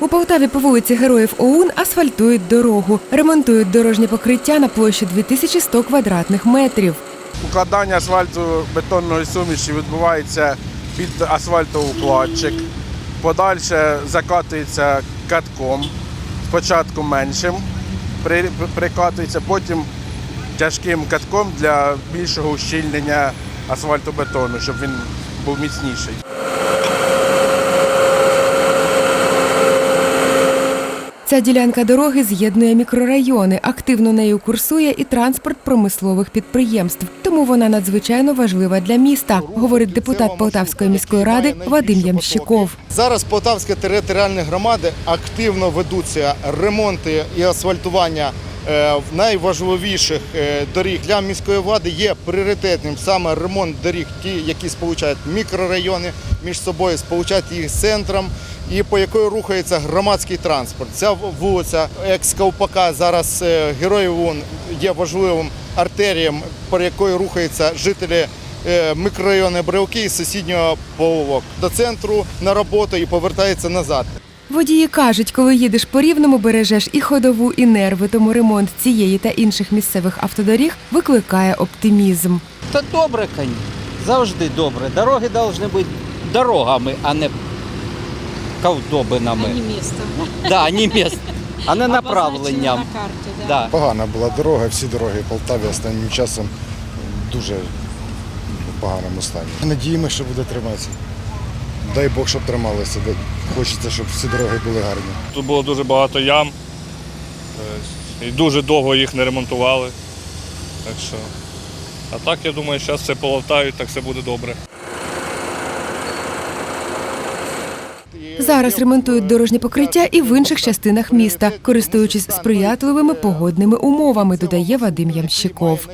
У Полтаві по вулиці Героїв ОУН асфальтують дорогу, ремонтують дорожнє покриття на площі 2100 квадратних метрів. Укладання асфальту бетонної суміші відбувається під асфальтоукладчик. Подальше закатується катком, спочатку меншим прикатується, потім тяжким катком для більшого ущільнення асфальтобетону, щоб він був міцніший. Ця ділянка дороги з'єднує мікрорайони. Активно нею курсує і транспорт промислових підприємств. Тому вона надзвичайно важлива для міста, говорить депутат Полтавської міської ради Вадим Ямщиков. Зараз Полтавські територіальні громади активно ведуться ремонти і асфальтування найважливіших е, доріг для міської влади є пріоритетним саме ремонт доріг, ті, які сполучають мікрорайони між собою, сполучають їх з центром. І по якої рухається громадський транспорт. Ця вулиця екс-Ковпака зараз е, героїв ООН є важливим артерієм, по якої рухаються жителі е, мікрорайону Брилки і сусіднього Половок до центру на роботу і повертається назад. Водії кажуть, коли їдеш по рівному, бережеш і ходову, і нерви. Тому ремонт цієї та інших місцевих автодоріг викликає оптимізм. Та добре, коні. Завжди добре. Дороги повинні бути дорогами, а не ковдобинами. а не. Да, не міст, а не направленням. на карте, да. Да. Погана була дорога, всі дороги в Полтаві останнім часом дуже в поганому стані. Надіємося, що буде триматися. Дай Бог, щоб трималося. Дай- Хочеться, щоб всі дороги були гарні. Тут було дуже багато ям. е, І дуже довго їх не ремонтували. Так що. А так, я думаю, зараз все полатають, так все буде добре. Зараз ремонтують дорожнє покриття і в інших частинах міста, користуючись сприятливими погодними умовами, додає Вадим Ямщиков.